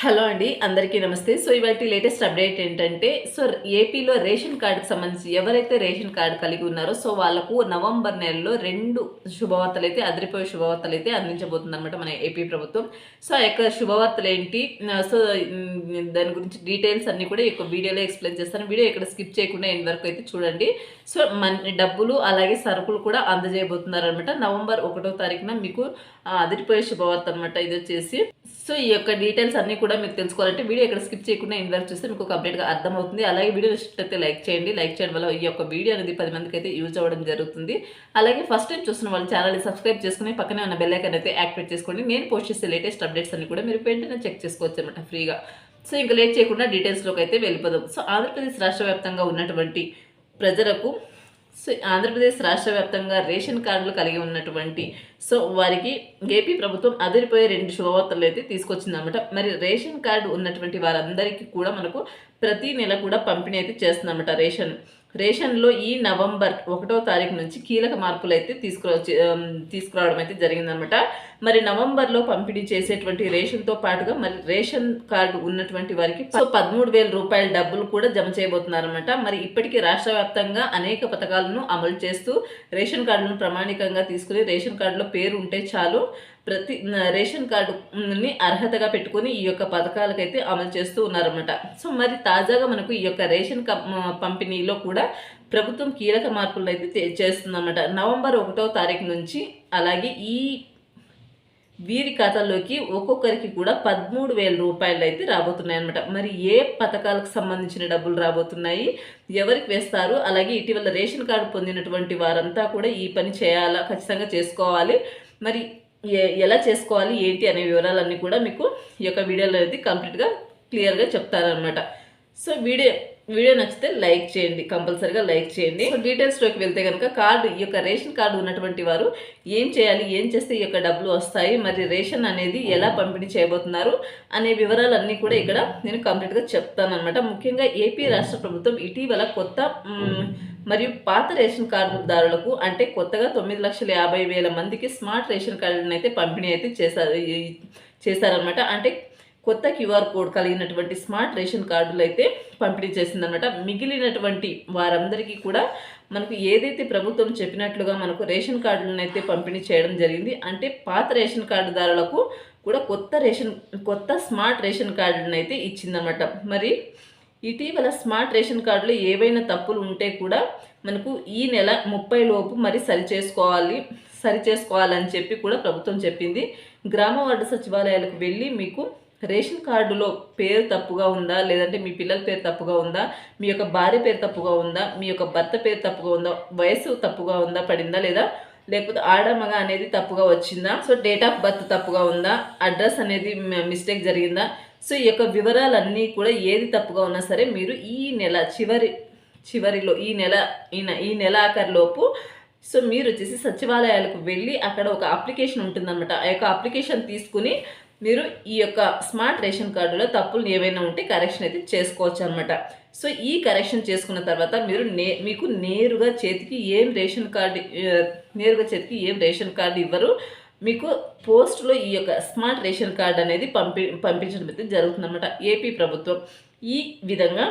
Hello అండి అందరికీ నమస్తే. సో ఇవాటి లేటెస్ట్ అప్డేట్ ఏంటంటే సో ఏపీలో రేషన్ కార్డుకి సంబంధించి ఎవరైతే రేషన్ కార్డు కలిగి ఉన్నారో సో వాళ్ళకు నవంబర్ నెలలో రెండు శుభవార్తలు అయితే అదిరిపోయే శుభవార్తలు అయితే అందించబోతుంది అనమాట మన ఏపీ ప్రభుత్వం. సో ఆ యొక్క శుభవార్తలు ఏంటి? సో దాని గురించి డీటెయిల్స్ అన్ని కూడా ఈ యొక్క వీడియోలో ఎక్స్ప్లెయిన్ చేస్తాను. వీడియో ఇక్కడ స్కిప్ చేయకుండా ఎండ్ వరకు అయితే చూడండి. సో మన డబ్బులు అలాగే సరుకులు కూడా అందజేయబోతున్నారు అనమాట నవంబర్ ఒకటో తారీఖున మీకు అదిరిపోయే శుభవార్త అనమాట ఇది వచ్చేసి. సో ఈ యొక్క డీటెయిల్స్ అన్ని కూడా మీకు తెలుసుకోవాలంటే వీడియో ఇక్కడ స్కిప్ చేయకుండా ఎండ్ వరకు చూస్తే మీకు కంప్లీట్గా అర్థమవుతుంది. అలాగే వీడియో అయితే లైక్ చేయండి. లైక్ చేయడం వల్ల ఈ యొక్క వీడియో అనేది పది మందికి అయితే యూజ్ అవ్వడం జరుగుతుంది. అలాగే ఫస్ట్ టైం చూస్తున్న వాళ్ళు ఛానల్ని సబ్స్క్రైబ్ చేసుకుని పక్కనే ఉన్న బెల్లైకన్ అయితే యాక్టివేట్ చేసుకోండి. నేను పోస్ట్ చేసే లేటెస్ట్ అప్డేట్స్ అన్ని కూడా మీరు వెంటనే చెక్ చేసుకోవచ్చు అనమాట ఫ్రీగా సో ఇంకా లేట్ చేయకుండా డీటెయిల్స్లోకి అయితే వెళ్ళిపోదాం. సో ఆంధ్రప్రదేశ్ రాష్ట్ర వ్యాప్తంగా ఉన్నటువంటి ప్రజలకు సో ఆంధ్రప్రదేశ్ రాష్ట్ర వ్యాప్తంగా రేషన్ కార్డులు కలిగి ఉన్నటువంటి సో వారికి ఏపీ ప్రభుత్వం అదిరిపోయే రెండు శుభవార్తలు అయితే తీసుకొచ్చిందనమాట మరి రేషన్ కార్డు ఉన్నటువంటి వారందరికీ కూడా మనకు ప్రతి నెల కూడా పంపిణీ అయితే చేస్తుందన్నమాట రేషన్. రేషన్లో ఈ నవంబర్ ఒకటో తారీఖు నుంచి కీలక మార్పులు అయితే తీసుకురా తీసుకురావడం అయితే జరిగిందనమాట మరి నవంబర్లో పంపిణీ చేసేటువంటి రేషన్తో పాటుగా మరి రేషన్ కార్డు ఉన్నటువంటి వారికి పదమూడు వేల రూపాయల డబ్బులు కూడా జమ చేయబోతున్నారనమాట మరి ఇప్పటికీ రాష్ట్ర వ్యాప్తంగా అనేక పథకాలను అమలు చేస్తూ రేషన్ కార్డులను ప్రామాణికంగా తీసుకుని రేషన్ కార్డులో పేరు ఉంటే చాలు. ప్రతి రేషన్ కార్డుని అర్హతగా పెట్టుకొని ఈ యొక్క పథకాలకైతే అమలు చేస్తూ ఉన్నారన్నమాట. సో మరి తాజాగా మనకు ఈ యొక్క రేషన్ పంపిణీలో కూడా ప్రభుత్వం కీలక మార్పులు అయితే చేస్తుందన్నమాట. నవంబర్ ఒకటో తారీఖు నుంచి అలాగే ఈ వీరి ఖాతాల్లోకి ఒక్కొక్కరికి కూడా పదమూడు వేల రూపాయలు అయితే రాబోతున్నాయి అనమాట మరి ఏ పథకాలకు సంబంధించిన డబ్బులు రాబోతున్నాయి? ఎవరికి వేస్తారు? అలాగే ఇటీవల రేషన్ కార్డు పొందినటువంటి వారంతా కూడా ఈ పని చేయాలా? ఖచ్చితంగా చేసుకోవాలి. మరి ఎలా చేసుకోవాలి ఏంటి అనే వివరాలన్నీ కూడా మీకు ఈ యొక్క వీడియోలో అయితే కంప్లీట్గా క్లియర్గా చెప్తారనమాట సో వీడియో వీడియో నచ్చితే లైక్ చేయండి కంపల్సరీగా లైక్ చేయండి. సో డీటెయిల్స్లోకి వెళ్తే కనుక కార్డు ఈ యొక్క రేషన్ కార్డు ఉన్నటువంటి వారు ఏం చేయాలి ఏం చేస్తే ఈ యొక్క డబ్బులు వస్తాయి మరి రేషన్ అనేది ఎలా పంపిణీ చేయబోతున్నారు అనే వివరాలన్నీ కూడా ఇక్కడ నేను కంప్లీట్గా చెప్తాను అనమాట ముఖ్యంగా ఏపీ రాష్ట్ర ప్రభుత్వం ఇటీవల కొత్త మరియు పాత రేషన్ కార్డుదారులకు అంటే కొత్తగా తొమ్మిది లక్షల యాభై వేల మందికి స్మార్ట్ రేషన్ కార్డును అయితే పంపిణీ అయితే చేశారు చేశారనమాట అంటే కొత్త క్యూఆర్ కోడ్ కలిగినటువంటి స్మార్ట్ రేషన్ కార్డులు అయితే పంపిణీ చేసిందనమాట మిగిలినటువంటి వారందరికీ కూడా మనకు ఏదైతే ప్రభుత్వం చెప్పినట్లుగా మనకు రేషన్ కార్డులను అయితే పంపిణీ చేయడం జరిగింది అంటే పాత రేషన్ కార్డుదారులకు కూడా కొత్త రేషన్ కొత్త స్మార్ట్ రేషన్ కార్డులను అయితే ఇచ్చిందనమాట మరి ఇటీవల స్మార్ట్ రేషన్ కార్డులో ఏవైనా తప్పులు ఉంటే కూడా మనకు ఈ నెల ముప్పై లోపు మరి సరి చేసుకోవాలి సరి చేసుకోవాలని చెప్పి కూడా ప్రభుత్వం చెప్పింది. గ్రామ వార్డు సచివాలయాలకు వెళ్ళి మీకు రేషన్ కార్డులో పేరు తప్పుగా ఉందా లేదంటే మీ పిల్లల పేరు తప్పుగా ఉందా మీ యొక్క భార్య పేరు తప్పుగా ఉందా మీ యొక్క భర్త పేరు తప్పుగా ఉందా వయసు తప్పుగా ఉందా పడిందా లేదా లేకపోతే ఆడ మగ అనేది తప్పుగా వచ్చిందా సో డేట్ ఆఫ్ బర్త్ తప్పుగా ఉందా అడ్రస్ అనేది మిస్టేక్ జరిగిందా సో ఈ యొక్క వివరాలన్నీ కూడా ఏది తప్పుగా ఉన్నా సరే మీరు ఈ నెల చివరి చివరిలో ఈ నెల ఈ నె- ఈ నెల ఆఖరిలోపు సో మీరు వచ్చేసి సచివాలయాలకు వెళ్ళి అక్కడ ఒక అప్లికేషన్ ఉంటుందన్నమాట. ఆ యొక్క అప్లికేషన్ తీసుకుని మీరు ఈ యొక్క స్మార్ట్ రేషన్ కార్డులో తప్పులు ఏవైనా ఉంటే కరెక్షన్ అయితే చేసుకోవచ్చు అనమాట సో ఈ కరెక్షన్ చేసుకున్న తర్వాత మీరు నే మీకు నేరుగా చేతికి ఏం రేషన్ కార్డు నేరుగా చేతికి ఏం రేషన్ కార్డు ఇవ్వరు. మీకు పోస్ట్లో ఈ యొక్క స్మార్ట్ రేషన్ కార్డు అనేది పంపి పంపించడం అయితే జరుగుతుందన్నమాట. ఏపీ ప్రభుత్వం ఈ విధంగా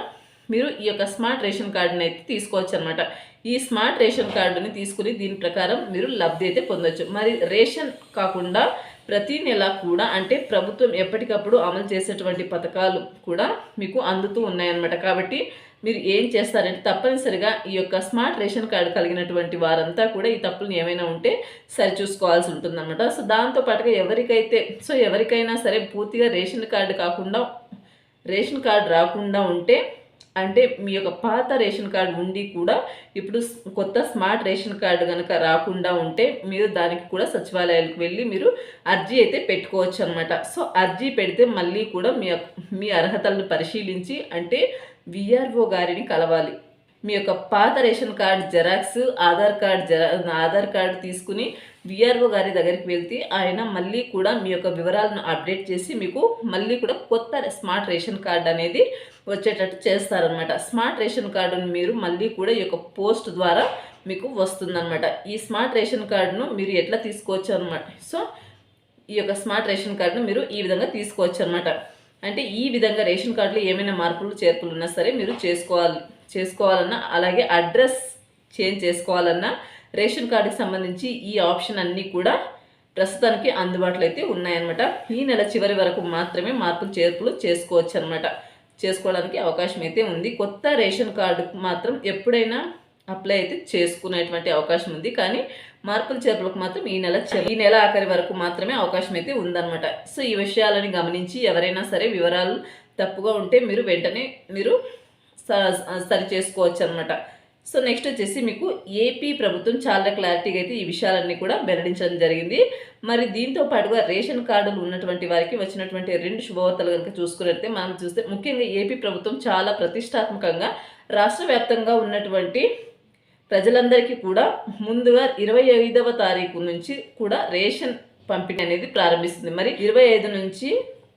మీరు ఈ యొక్క స్మార్ట్ రేషన్ కార్డుని అయితే తీసుకోవచ్చు అనమాట ఈ స్మార్ట్ రేషన్ కార్డుని తీసుకుని దీని ప్రకారం మీరు లబ్ధి అయితే పొందవచ్చు మరి రేషన్ కాకుండా ప్రతి నెల కూడా అంటే ప్రభుత్వం ఎప్పటికప్పుడు అమలు చేసేటువంటి పథకాలు కూడా మీకు అందుతూ ఉన్నాయన్నమాట. కాబట్టి మీరు ఏం చేస్తారంటే తప్పనిసరిగా ఈ యొక్క స్మార్ట్ రేషన్ కార్డు కలిగినటువంటి వారంతా కూడా ఈ తప్పులు ఏమైనా ఉంటే సరిచూసుకోవాల్సి ఉంటుందన్నమాట. సో దాంతో పాటుగా ఎవరికైతే సో ఎవరికైనా సరే పూర్తిగా రేషన్ కార్డు కాకుండా రేషన్ కార్డు రాకుండా ఉంటే అంటే మీ యొక్క పాత రేషన్ కార్డు ఉండి కూడా ఇప్పుడు కొత్త స్మార్ట్ రేషన్ కార్డు కనుక రాకుండా ఉంటే మీరు దానికి కూడా సచివాలయాలకు వెళ్ళి మీరు అర్జీ అయితే పెట్టుకోవచ్చు అనమాట సో అర్జీ పెడితే మళ్ళీ కూడా మీ యొక్క- మీ అర్హతలను పరిశీలించి అంటే విఆర్ఓ గారిని కలవాలి. మీ యొక్క పాత ration card xerox Aadhaar card జెరా Aadhaar card తీసుకుని విఆర్ఓ గారి దగ్గరికి వెళ్తే ఆయన మళ్ళీ కూడా మీ యొక్క వివరాలను అప్డేట్ చేసి మీకు మళ్ళీ కూడా కొత్త స్మార్ట్ రేషన్ కార్డ్ అనేది వచ్చేటట్టు చేస్తారనమాట స్మార్ట్ రేషన్ కార్డును మీరు మళ్ళీ కూడా ఈ యొక్క పోస్ట్ ద్వారా మీకు వస్తుందన్నమాట. ఈ స్మార్ట్ రేషన్ కార్డును మీరు ఎట్లా తీసుకోవచ్చు అనమాట సో ఈ యొక్క స్మార్ట్ రేషన్ కార్డును మీరు ఈ విధంగా తీసుకోవచ్చు అనమాట అంటే ఈ విధంగా రేషన్ కార్డులో ఏమైనా మార్పులు చేర్పులు ఉన్నా సరే మీరు చేసుకోవాలి. చేసుకోవాలన్నా అలాగే అడ్రస్ చేంజ్ చేసుకోవాలన్నా రేషన్ కార్డుకి సంబంధించి ఈ ఆప్షన్ అన్నీ కూడా ప్రస్తుతానికి అందుబాటులో అయితే ఉన్నాయన్నమాట. ఈ నెల చివరి వరకు మాత్రమే మార్పులు చేర్పులు చేసుకోవచ్చు అనమాట చేసుకోవడానికి అవకాశం అయితే ఉంది. కొత్త రేషన్ కార్డుకు మాత్రం ఎప్పుడైనా అప్లై అయితే చేసుకునేటువంటి అవకాశం ఉంది. కానీ మార్పులు చేర్పులకు మాత్రం ఈ నెల ఈ నెల ఆఖరి వరకు మాత్రమే అవకాశం అయితే ఉందన్నమాట. సో ఈ విషయాలని గమనించి ఎవరైనా సరే వివరాలు తప్పుగా ఉంటే మీరు వెంటనే మీరు సరి చేసుకోవచ్చు అనమాట సో నెక్స్ట్ వచ్చేసి మీకు ఏపీ ప్రభుత్వం చాలా క్లారిటీగా అయితే ఈ విషయాలన్నీ కూడా వెల్లడించడం జరిగింది. మరి దీంతో పాటుగా రేషన్ కార్డులు ఉన్నటువంటి వారికి వచ్చినటువంటి రెండు శుభవార్తలు కనుక చూసుకున్నట్లయితే మనం చూస్తే ముఖ్యంగా ఏపీ ప్రభుత్వం చాలా ప్రతిష్టాత్మకంగా రాష్ట్ర వ్యాప్తంగా ఉన్నటువంటి ప్రజలందరికీ కూడా ముందుగా ఇరవై ఐదవ తారీఖు నుంచి కూడా రేషన్ పంపిణీ అనేది ప్రారంభిస్తుంది. మరి ఇరవై ఐదు నుంచి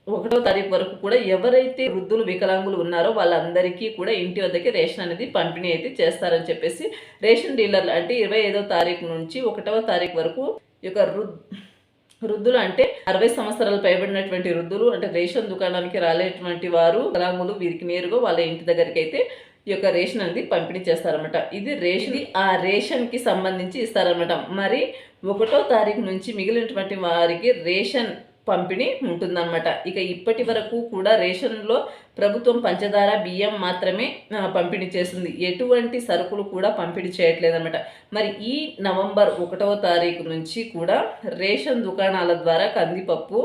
ఒకటో తారీఖు వరకు కూడా ఎవరైతే వృద్ధులు వికలాంగులు ఉన్నారో వాళ్ళందరికీ కూడా ఇంటి వద్దకి రేషన్ అనేది పంపిణీ అయితే చేస్తారని చెప్పేసి రేషన్ డీలర్లు అంటే ఇరవై ఐదవ తారీఖు నుంచి ఒకటవ తారీఖు వరకు ఈ యొక్క వృద్ధులు అంటే అరవై సంవత్సరాలు పైబడినటువంటి వృద్ధులు అంటే రేషన్ దుకాణానికి రాలేటువంటి వారు వికలాంగులు వీరికి నేరుగా వాళ్ళ ఇంటి దగ్గరికి అయితే ఈ యొక్క రేషన్ అనేది పంపిణీ చేస్తారనమాట ఇది రేషన్ ఆ రేషన్కి సంబంధించి ఇస్తారన్నమాట. మరి ఒకటో తారీఖు నుంచి మిగిలినటువంటి వారికి రేషన్ పంపిణీ ఉంటుందన్నమాట. ఇక ఇప్పటి వరకు కూడా రేషన్లో ప్రభుత్వం పంచదార బియ్యం మాత్రమే పంపిణీ చేస్తుంది. ఎటువంటి సరుకులు కూడా పంపిణీ చేయట్లేదన్నమాట. మరి ఈ నవంబర్ ఒకటవ తారీఖు నుంచి కూడా రేషన్ దుకాణాల ద్వారా కందిపప్పు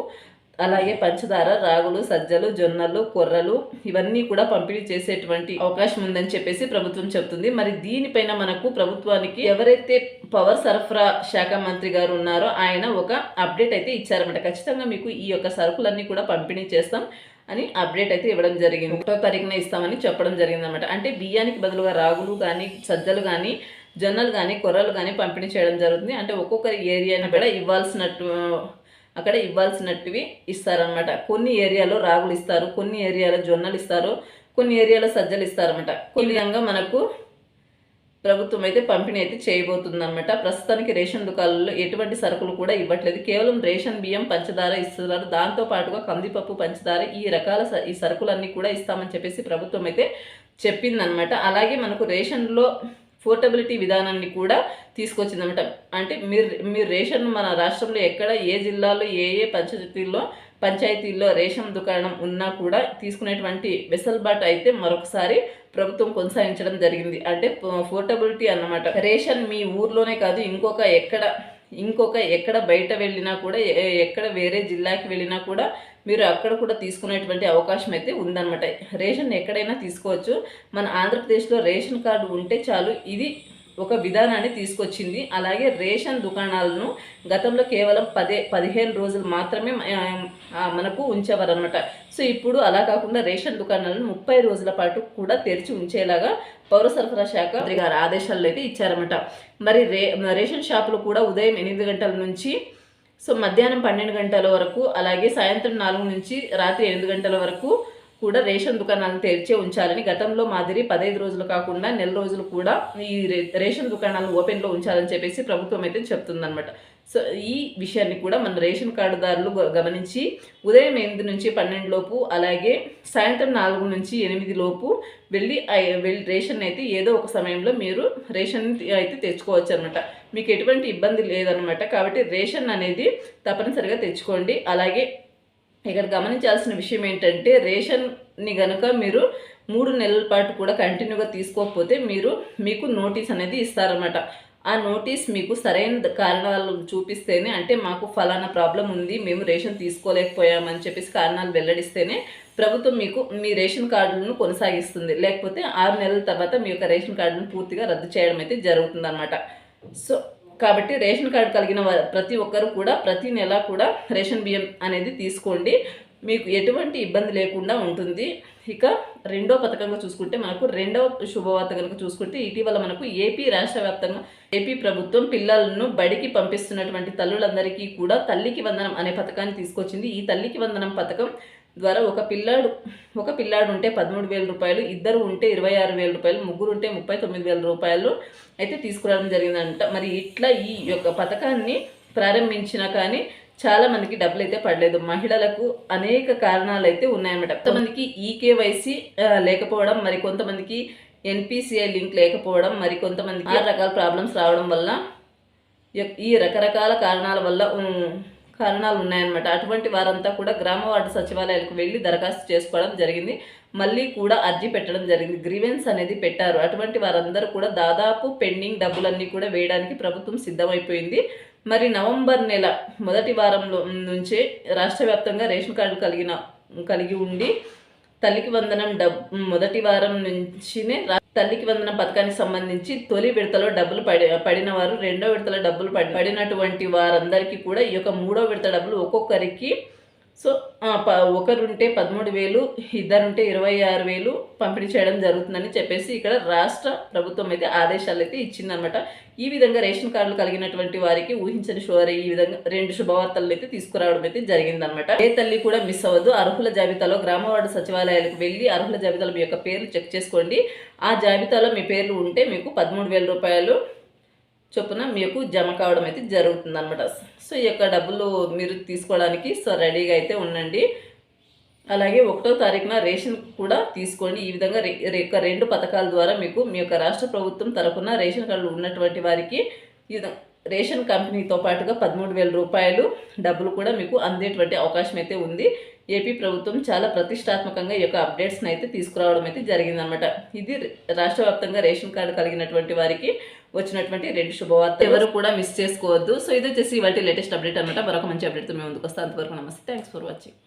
అలాగే పంచదార రాగులు సజ్జలు జొన్నలు కొర్రలు ఇవన్నీ కూడా పంపిణీ చేసేటువంటి అవకాశం ఉందని చెప్పేసి ప్రభుత్వం చెప్తుంది మరి దీనిపైన మనకు ప్రభుత్వానికి ఎవరైతే పవర్ సరఫరా శాఖ మంత్రి గారు ఉన్నారో ఆయన ఒక అప్డేట్ అయితే ఇచ్చారన్నమాట. ఖచ్చితంగా మీకు ఈ యొక్క సరుకులన్నీ కూడా పంపిణీ చేస్తాం అని అప్డేట్ అయితే ఇవ్వడం జరిగింది. ఒకటో తారీఖున ఇస్తామని చెప్పడం జరిగింది అనమాట అంటే బియ్యానికి బదులుగా రాగులు కానీ సజ్జలు కానీ జొన్నలు కానీ కొర్రలు కానీ పంపిణీ చేయడం జరుగుతుంది. అంటే ఒక్కొక్కరి ఏరియాని కూడా ఇవ్వాల్సినట్టు అక్కడ ఇవ్వాల్సినట్టువి ఇస్తారనమాట కొన్ని ఏరియాలో రాగులు ఇస్తారు కొన్ని ఏరియాలో జొన్నలు ఇస్తారు కొన్ని ఏరియాలో సజ్జలు ఇస్తారనమాట కొన్ని విధంగా మనకు ప్రభుత్వం అయితే పంపిణీ అయితే చేయబోతుందన్నమాట. ప్రస్తుతానికి రేషన్ దుకాణాల్లో ఎటువంటి సరుకులు కూడా ఇవ్వట్లేదు. కేవలం రేషన్ బియ్యం పంచదార ఇస్తున్నారు. దాంతో పాటుగా కందిపప్పు పంచదార ఈ రకాల స- ఈ సరుకులన్నీ కూడా ఇస్తామని చెప్పేసి ప్రభుత్వం అయితే చెప్పిందనమాట అలాగే మనకు రేషన్లో పోర్టబిలిటీ విధానాన్ని కూడా తీసుకొచ్చిందన్నమాట. అంటే మీరు మీరు రేషన్ మన రాష్ట్రంలో ఎక్కడ ఏ జిల్లాలో ఏ ఏ పంచాయతీల్లో పంచాయతీల్లో రేషన్ దుకాణం ఉన్నా కూడా తీసుకునేటువంటి వెసల్బాటు అయితే మరొకసారి ప్రభుత్వం కొనసాగించడం జరిగింది. అంటే పోర్టబిలిటీ అన్నమాట. రేషన్ మీ ఊర్లోనే కాదు ఇంకొక ఎక్కడ ఇంకొక ఎక్కడ బయట వెళ్ళినా కూడా ఎక్కడ వేరే జిల్లాకి వెళ్ళినా కూడా మీరు అక్కడ కూడా తీసుకునేటువంటి అవకాశం అయితే ఉందన్నమాట. రేషన్ ఎక్కడైనా తీసుకోవచ్చు. మన ఆంధ్రప్రదేశ్లో రేషన్ కార్డు ఉంటే చాలు ఇది ఒక విధానాన్ని తీసుకొచ్చింది. అలాగే రేషన్ దుకాణాలను గతంలో కేవలం పదే పదిహేను రోజులు మాత్రమే మనకు ఉంచేవారనమాట సో ఇప్పుడు అలా కాకుండా రేషన్ దుకాణాలను ముప్పై రోజుల పాటు కూడా తెరిచి ఉంచేలాగా పౌర సరఫరా శాఖ మంత్రి గారు ఆదేశాలు అయితే ఇచ్చారన్నమాట. మరి రే రేషన్ షాపులు కూడా ఉదయం ఎనిమిది గంటల నుంచి సో మధ్యాహ్నం పన్నెండు గంటల వరకు అలాగే సాయంత్రం నాలుగు నుంచి రాత్రి ఎనిమిది గంటల వరకు కూడా రేషన్ దుకాణాలను తెరిచే ఉంచాలని గతంలో మాదిరి పదహైదు రోజులు కాకుండా నెల రోజులు కూడా ఈ రే- రేషన్ దుకాణాలను ఓపెన్లో ఉంచాలని చెప్పేసి ప్రభుత్వం అయితే చెప్తుందనమాట సో ఈ విషయాన్ని కూడా మన రేషన్ కార్డుదారులు గ- గమనించి ఉదయం ఎనిమిది నుంచి పన్నెండు లోపు అలాగే సాయంత్రం నాలుగు నుంచి ఎనిమిది లోపు వెళ్ళి వెళ్ళి రేషన్ అయితే ఏదో ఒక సమయంలో మీరు రేషన్ అయితే తెచ్చుకోవచ్చు అనమాట మీకు ఎటువంటి ఇబ్బంది లేదనమాట కాబట్టి రేషన్ అనేది తప్పనిసరిగా తెచ్చుకోండి. అలాగే ఇక్కడ గమనించాల్సిన విషయం ఏంటంటే రేషన్ని గనుక మీరు మూడు నెలల పాటు కూడా కంటిన్యూగా తీసుకోకపోతే మీరు మీకు నోటీస్ అనేది ఇస్తారన్నమాట. ఆ నోటీస్ మీకు సరైన కారణాలు చూపిస్తేనే అంటే మాకు ఫలానా ప్రాబ్లం ఉంది మేము రేషన్ తీసుకోలేకపోయామని చెప్పేసి కారణాలు వెల్లడిస్తేనే ప్రభుత్వం మీకు మీ రేషన్ కార్డులను కొనసాగిస్తుంది. లేకపోతే ఆరు నెలల తర్వాత మీ యొక్క రేషన్ కార్డును పూర్తిగా రద్దు చేయడం అయితే జరుగుతుందన్నమాట. సో కాబట్టి రేషన్ కార్డు కలిగిన ప్రతి ఒక్కరు కూడా ప్రతి నెల కూడా రేషన్ బియ్యం అనేది తీసుకోండి. మీకు ఎటువంటి ఇబ్బంది లేకుండా ఉంటుంది. ఇక రెండో పథకంగా చూసుకుంటే మనకు రెండవ శుభవార్త కనుక చూసుకుంటే ఇటీవల మనకు ఏపీ రాష్ట్ర వ్యాప్తంగా ఏపీ ప్రభుత్వం పిల్లలను బడికి పంపిస్తున్నటువంటి తల్లులందరికీ కూడా తల్లికి వందనం అనే పథకాన్ని తీసుకొచ్చింది. ఈ తల్లికి వందనం పథకం ద్వారా ఒక పిల్లాడు ఒక పిల్లాడు ఉంటే పదమూడు వేల రూపాయలు ఇద్దరు ఉంటే ఇరవై ఆరు వేల రూపాయలు ముగ్గురు ఉంటే ముప్పై తొమ్మిది వేల రూపాయలు అయితే తీసుకురావడం జరిగిందంట. మరి ఇట్లా ఈ యొక్క పథకాన్ని ప్రారంభించినా కానీ చాలా మందికి డబ్బులు అయితే పడలేదు. మహిళలకు అనేక కారణాలు అయితే ఉన్నాయన్నమాట కొంతమందికి ఈకేవైసీ లేకపోవడం మరి కొంతమందికి ఎన్పిసిఐ లింక్ లేకపోవడం మరి కొంతమందికి ఆ రకాల ప్రాబ్లమ్స్ రావడం వల్ల ఈ- రకరకాల కారణాల వల్ల కారణాలు ఉన్నాయన్నమాట. అటువంటి వారంతా కూడా గ్రామ వార్డు సచివాలయాలకు వెళ్ళి దరఖాస్తు చేసుకోవడం జరిగింది. మళ్ళీ కూడా అర్జీ పెట్టడం జరిగింది. గ్రీవెన్స్ అనేది పెట్టారు. అటువంటి వారందరూ కూడా దాదాపు పెండింగ్ డబ్బులన్నీ కూడా వేయడానికి ప్రభుత్వం సిద్ధమైపోయింది. మరి నవంబర్ నెల మొదటి వారంలో నుంచే రాష్ట్ర వ్యాప్తంగా రేషన్ కార్డు కలిగిన కలిగి ఉండి తల్లికి వందనం డబ్ మొదటి వారం నుంచినే తల్లికి వందనం పథకానికి సంబంధించి తొలి విడతలో డబ్బులు పడి పడిన వారు రెండో విడతలో డబ్బులు పడి పడినటువంటి వారందరికీ కూడా ఈ యొక్క మూడో విడత డబ్బులు ఒక్కొక్కరికి సో ప ఒకరుంటే పదమూడు వేలు ఇద్దరుంటే ఇరవై ఆరు వేలు పంపిణీ చేయడం జరుగుతుందని చెప్పేసి ఇక్కడ రాష్ట్ర ప్రభుత్వం అయితే ఆదేశాలు అయితే ఇచ్చిందనమాట ఈ విధంగా రేషన్ కార్డులు కలిగినటువంటి వారికి ఊహించని షోర్ ఈ విధంగా రెండు శుభవార్తలు అయితే తీసుకురావడం అయితే జరిగిందనమాట ఏ తల్లి కూడా మిస్ అవ్వదు అర్హుల జాబితాలో గ్రామవార్డు సచివాలయాలకు వెళ్ళి అర్హుల జాబితాలో మీ యొక్క పేర్లు చెక్ చేసుకోండి. ఆ జాబితాలో మీ పేర్లు ఉంటే మీకు పదమూడు వేల రూపాయలు చొప్పున మీకు జమ కావడం అయితే జరుగుతుంది అనమాట సో ఈ యొక్క డబ్బులు మీరు తీసుకోవడానికి సో రెడీగా అయితే ఉండండి. అలాగే ఒకటో తారీఖున రేషన్ కూడా తీసుకోండి. ఈ విధంగా రే- యొక్క రెండు పథకాల ద్వారా మీకు మీ యొక్క రాష్ట్ర ప్రభుత్వం తరఫున రేషన్ కార్డు ఉన్నటువంటి వారికి ఈ విధంగా రేషన్ కంపెనీతో పాటుగా పదమూడు వేల రూపాయలు డబ్బులు కూడా మీకు అందేటువంటి అవకాశం అయితే ఉంది. ఏపీ ప్రభుత్వం చాలా ప్రతిష్టాత్మకంగా ఈ యొక్క అప్డేట్స్ని అయితే తీసుకురావడం అయితే జరిగిందనమాట ఇది రాష్ట్ర రేషన్ కార్డు కలిగినటువంటి వారికి వచ్చినటువంటి రెండు శుభవార్త ఎవరు కూడా మిస్ చేసుకోవద్దు. సో ఇది వచ్చేసి ఇవాళ లేటెస్ట్ అప్డేట్ అనమాట మరొక మంచి అప్డేట్తో మేము ముందుకు వస్తాం. అంతవరకు నమస్తే. Thanks for watching